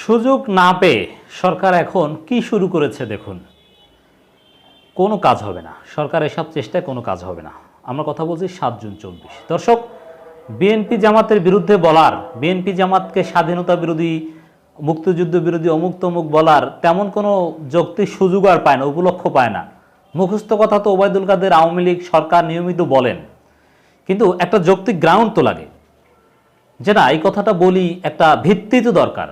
সুযোগ না পেয়ে সরকার এখন কি শুরু করেছে দেখুন। কোনো কাজ হবে না। সরকার এসব চেষ্টায় কোনো কাজ হবে না। আমরা কথা বলছি সাত জুন চব্বিশ। দর্শক, বিএনপি জামাতের বিরুদ্ধে বলার, বিএনপি জামাতকে স্বাধীনতা বিরোধী, মুক্তিযুদ্ধ বিরোধী, অমুক তমুক বলার তেমন কোনো যৌক্তিক সুযোগ আর পায় না, উপলক্ষ পায় না। মুখস্থ কথা তো ওবায়দুল কাদের আওয়ামী লীগ সরকার নিয়মিত বলেন। কিন্তু একটা যৌক্তিক গ্রাউন্ড তো লাগে। যে না, এই কথাটা বলি একটা ভিত্তি তো দরকার।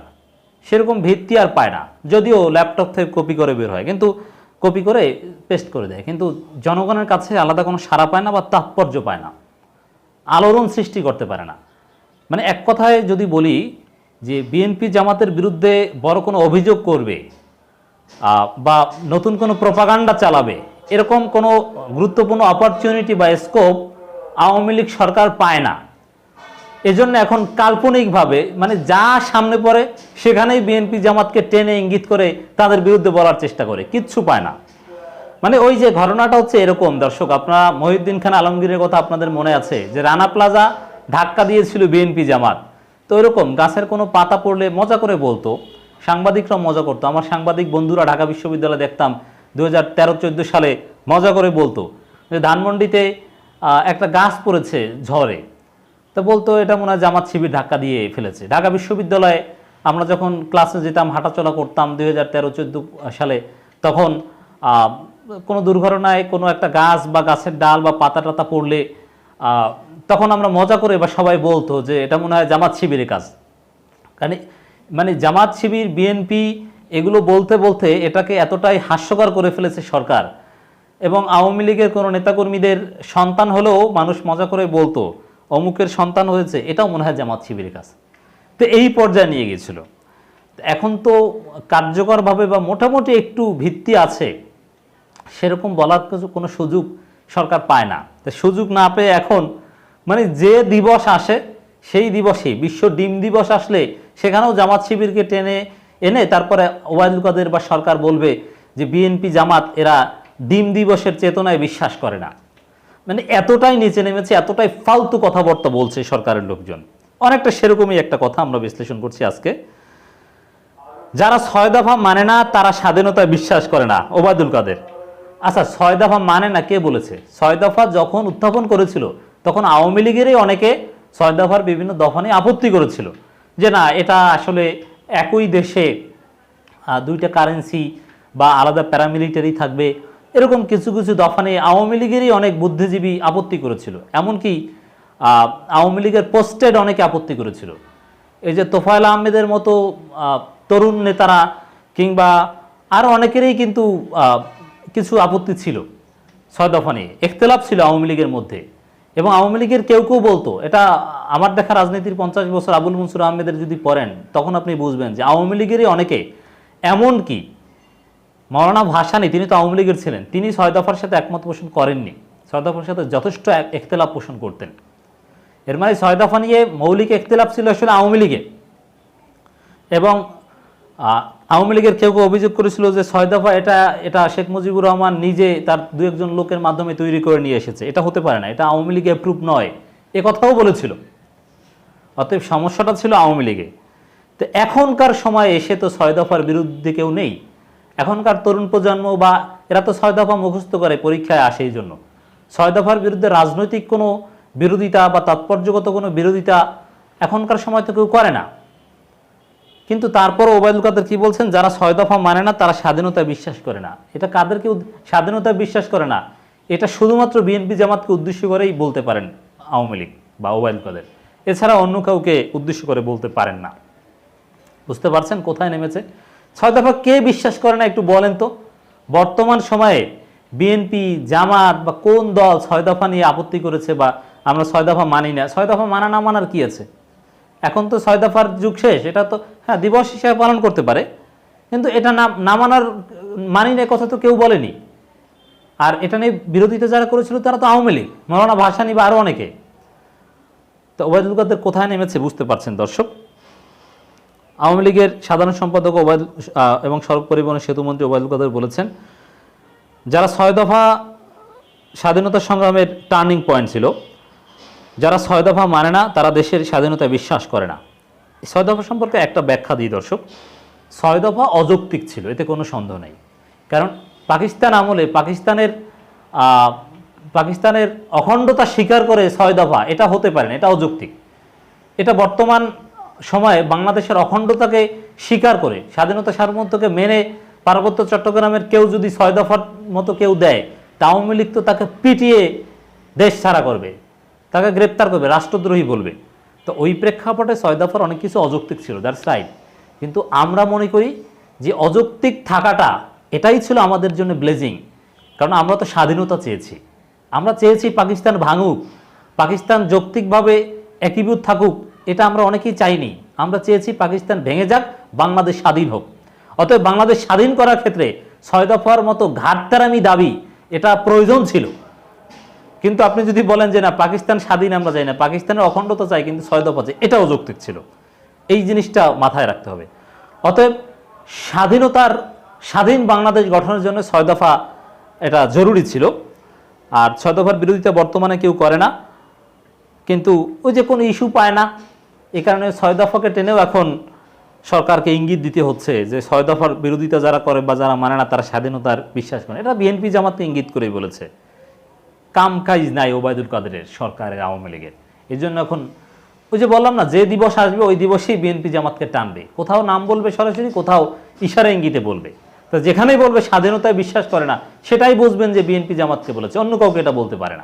সেরকম ভিত্তি আর পায় না। যদিও ল্যাপটপ থেকে কপি করে বের হয়, কিন্তু কপি করে পেস্ট করে দেয়। কিন্তু জনগণের কাছে আলাদা কোনো সাড়া পায় না বা তাৎপর্য পায় না। আলোড়ন সৃষ্টি করতে পারে না। মানে এক কথায় যদি বলি যে বিএনপি জামাতের বিরুদ্ধে বড় কোনো অভিযোগ করবে বা নতুন কোনো প্রপাগান্ডা চালাবে, এরকম কোনো গুরুত্বপূর্ণ অপরচুনিটি বা স্কোপ আওয়ামী লীগ সরকার পায় না। এজন্য এখন কাল্পনিকভাবে মানে যা সামনে পড়ে, সেখানেই বিএনপি জামাতকে টেনে ইঙ্গিত করে তাদের বিরুদ্ধে বলার চেষ্টা করে। কিচ্ছু পায় না। মানে ওই যে ঘটনাটা হচ্ছে এরকম, দর্শক, আপনারা মহিউদ্দিন খান আলমগীরের কথা আপনাদের মনে আছে, যে রানা প্লাজা ধাক্কা দিয়েছিল বিএনপি জামাত। তো এরকম, গাছের কোনো পাতা পড়লে মজা করে বলতো সাংবাদিকরা মজা করতো। আমার সাংবাদিক বন্ধুরা ঢাকা বিশ্ববিদ্যালয়ে দেখতাম দু হাজার তেরো সালে মজা করে বলতো, যে ধানমন্ডিতে একটা গাছ পড়েছে ঝড়ে তো বলতো এটা মনে হয় জামাত শিবির ধাক্কা দিয়ে ফেলেছে। ঢাকা বিশ্ববিদ্যালয়ে আমরা যখন ক্লাসে যেতাম, হাঁটাচলা করতাম দুই হাজার তেরো চোদ্দ সালে, তখন কোনো দুর্ঘটনায় কোনো একটা গাছ বা গাছের ডাল বা পাতা টাতা পড়লে তখন আমরা মজা করে বা সবাই বলতো যে এটা মনে হয় জামাত শিবিরের কাজ। কারণ মানে জামাত শিবির, বিএনপি এগুলো বলতে বলতে এটাকে এতটাই হাস্যকর করে ফেলেছে সরকার। এবং আওয়ামী লীগের কোনো নেতাকর্মীদের সন্তান হলেও মানুষ মজা করে বলতো অমুকের সন্তান হয়েছে, এটাও মনে হয় জামাত শিবিরের কাছে। তো এই পর্যায়ে নিয়ে গেছিল এখন তো কার্যকরভাবে বা মোটামুটি একটু ভিত্তি আছে, সেরকম বলার কিছু কোনো সুযোগ সরকার পায় না। তো সুযোগ না পেয়ে এখন মানে যে দিবস আসে, সেই দিবসে বিশ্ব ডিম দিবস আসলে সেখানেও জামাত শিবিরকে টেনে এনে তারপরে ওবায়দুল কাদের বা সরকার বলবে যে, বিএনপি জামাত এরা ডিম দিবসের চেতনায় বিশ্বাস করে না। মানে এতটাই নিচে নেমেছে, এতটাই ফালতু কথাবার্তা বলছে সরকারের লোকজন। অনেকটা সেরকমই একটা কথা আমরা বিশ্লেষণ করছি আজকে। যারা ছয় দফা মানে না, তারা স্বাধীনতায় বিশ্বাস করে না, ওবায়দুল কাদের। আচ্ছা ছয় দফা মানে না, কে বলেছে? ছয় দফা যখন উত্থাপন করেছিল, তখন আওয়ামী লীগেরই অনেকে ছয় দফার বিভিন্ন দফা নিয়ে আপত্তি করেছিল যে না, এটা আসলে একই দেশে দুইটা কারেন্সি বা আলাদা প্যারামিলিটারি থাকবে এরকম কিছু কিছু দফা নিয়ে আওয়ামী লীগেরই অনেক বুদ্ধিজীবী আপত্তি করেছিল। এমনকি আওয়ামী লীগের পোস্টেড অনেকে আপত্তি করেছিল। এই যে তোফায়েল আহমেদের মতো তরুণ নেতারা কিংবা আরও অনেকেরই কিন্তু কিছু আপত্তি ছিল ছয় দফা নিয়ে। এখতলাফ ছিল আওয়ামী লীগের মধ্যে। এবং আওয়ামী লীগের কেউ কেউ বলতো, এটা আমার দেখা রাজনীতির পঞ্চাশ বছর আবুল মনসুর আহমেদের যদি পড়েন, তখন আপনি বুঝবেন যে আওয়ামী লীগেরই অনেকে এমন কি মৌলানা ভাসানি, তিনি তো আওয়ামী লীগের ছিলেন, তিনি ছয় দফার সাথে একমত পোষণ করেননি। ছয় দফার সাথে যথেষ্ট এক- এখতেলাফ পোষণ করতেন। এর মানে ছয় দফা নিয়ে মৌলিক এখতেলাফ ছিল আসলে আওয়ামী লীগে। এবং আওয়ামী লীগের কেউ কেউ অভিযোগ করেছিল যে ছয় দফা এটা এটা শেখ মুজিবুর রহমান নিজে তার দু একজন লোকের মাধ্যমে তৈরি করে নিয়ে এসেছে। এটা হতে পারে না, এটা আওয়ামী লীগ অ্যাপ্রুভ নয়। এ কথাও বলেছিল। অতএব সমস্যাটা ছিল আওয়ামী লীগে। তো এখনকার সময়ে এসে তো ছয় দফার বিরুদ্ধে কেউ নেই। এখনকার তরুণ প্রজন্ম বা এরা তো ছয় দফা মুখস্থ করে পরীক্ষায় আসে এই জন্য। ছয় দফার বিরুদ্ধে রাজনৈতিক কোনো বিরোধিতা বা তাৎপর্যগত কোনো বিরোধিতা এখনকার সময় তো কেউ করে না। কিন্তু তারপর ওবায়দুল কাদের কি বলছেন? যারা ছয় দফা মানে না, তারা স্বাধীনতা বিশ্বাস করে না। এটা কাদেরকে স্বাধীনতা বিশ্বাস করে না। এটা শুধুমাত্র বিএনপি জামাতকে উদ্দেশ্য করেই বলতে পারেন আওয়ামী লীগ বা ওবায়দুল কাদের। এছাড়া অন্য কাউকে উদ্দেশ্য করে বলতে পারেন না। বুঝতে পারছেন কোথায় নেমেছে? ছয় দফা কে বিশ্বাস করে না একটু বলেন তো? বর্তমান সময়ে বিএনপি, জামাত বা কোন দল ছয় দফা নিয়ে আপত্তি করেছে বা আমরা ছয় দফা মানি না? ছয় দফা মানা না মানার কি আছে? এখন তো ছয় দফার যুগ শেষ, এটা তো হ্যাঁ দিবস হিসাবে পালন করতে পারে, কিন্তু এটা না মানার, মানি না কথা তো কেউ বলেনি। আর এটা নিয়ে বিরোধিতা যারা করেছিল তারা তো আওয়ামী লীগ, মৌলানা ভাসানি বা আরও অনেকে। তো ওবায়দুল কাদের কোথায় নেমেছে বুঝতে পারছেন দর্শক? আওয়ামী লীগের সাধারণ সম্পাদক ওবায়দুল এবং সড়ক পরিবহন সেতুমন্ত্রী ওবায়দুল কাদের বলেছেন, যারা ছয় দফা স্বাধীনতা সংগ্রামের টার্নিং পয়েন্ট ছিল, যারা ছয় দফা মানে না, তারা দেশের স্বাধীনতায় বিশ্বাস করে না। ছয় দফা সম্পর্কে একটা ব্যাখ্যা দিই দর্শক, ছয় দফা অযৌক্তিক ছিল, এতে কোনো সন্দেহ নেই। কারণ পাকিস্তান আমলে পাকিস্তানের পাকিস্তানের অখণ্ডতা স্বীকার করে ছয় দফা, এটা হতে পারে না, এটা অযৌক্তিক। এটা বর্তমান সময়ে বাংলাদেশের অখণ্ডতাকে স্বীকার করে, স্বাধীনতা সার্বভৌমত্বকে মেনে পার্বত্য চট্টগ্রামের কেউ যদি ছয় দফার মতো কেউ দেয়, তা আওয়ামী লীগ তো তাকে পিটিয়ে দেশ ছাড়া করবে, তাকে গ্রেপ্তার করবে, রাষ্ট্রদ্রোহী বলবে। তো ওই প্রেক্ষাপটে ছয় দফার অনেক কিছু অযৌক্তিক ছিল দ্যাটস রাইট কিন্তু আমরা মনে করি যে অযৌক্তিক থাকাটা এটাই ছিল আমাদের জন্য ব্লেজিং কারণ আমরা তো স্বাধীনতা চেয়েছি। আমরা চেয়েছি পাকিস্তান ভাঙুক, পাকিস্তান যৌক্তিকভাবে একীভূত থাকুক এটা আমরা অনেকেই চাইনি। আমরা চেয়েছি পাকিস্তান ভেঙে যাক, বাংলাদেশ স্বাধীন হোক। অতএব বাংলাদেশ স্বাধীন করার ক্ষেত্রে ছয় দফার মতো ঘাটতারামি দাবি, এটা প্রয়োজন ছিল। কিন্তু আপনি যদি বলেন যে না, পাকিস্তান স্বাধীন আমরা চাই না, পাকিস্তানের অখণ্ডতা চাই, কিন্তু ছয় দফা চাই, এটাও অযৌক্তিক ছিল। এই জিনিসটা মাথায় রাখতে হবে। অতএব স্বাধীনতার, স্বাধীন বাংলাদেশ গঠনের জন্য ছয় দফা এটা জরুরি ছিল। আর ছয় দফার বিরোধিতা বর্তমানে কেউ করে না। কিন্তু ওই যে কোনো ইস্যু পায় না। এই কারণে ছয় দফাকে টেনেও এখন সরকারকে ইঙ্গিত দিতে হচ্ছে যে ছয় দফার বিরোধিতা যারা করে বা যারা মানে না, তারা স্বাধীনতার বিশ্বাস করে এটা বিএনপি জামাতকে ইঙ্গিত করেই বলেছে। কাম কাজ নাই ওবায়দুল কাদেরের সরকারের আওয়ামী লীগের। এই জন্য এখন ওই যে বললাম না, যে দিবস আসবে, ওই দিবসেই বিএনপি জামাতকে টানবে। কোথাও নাম বলবে সরাসরি, কোথাও ইশারা ইঙ্গিতে বলবে। তো যেখানেই বলবে, স্বাধীনতায় বিশ্বাস করে না, সেটাই বুঝবেন যে বিএনপি জামাতকে বলেছে। অন্য কাউকে এটা বলতে পারে না।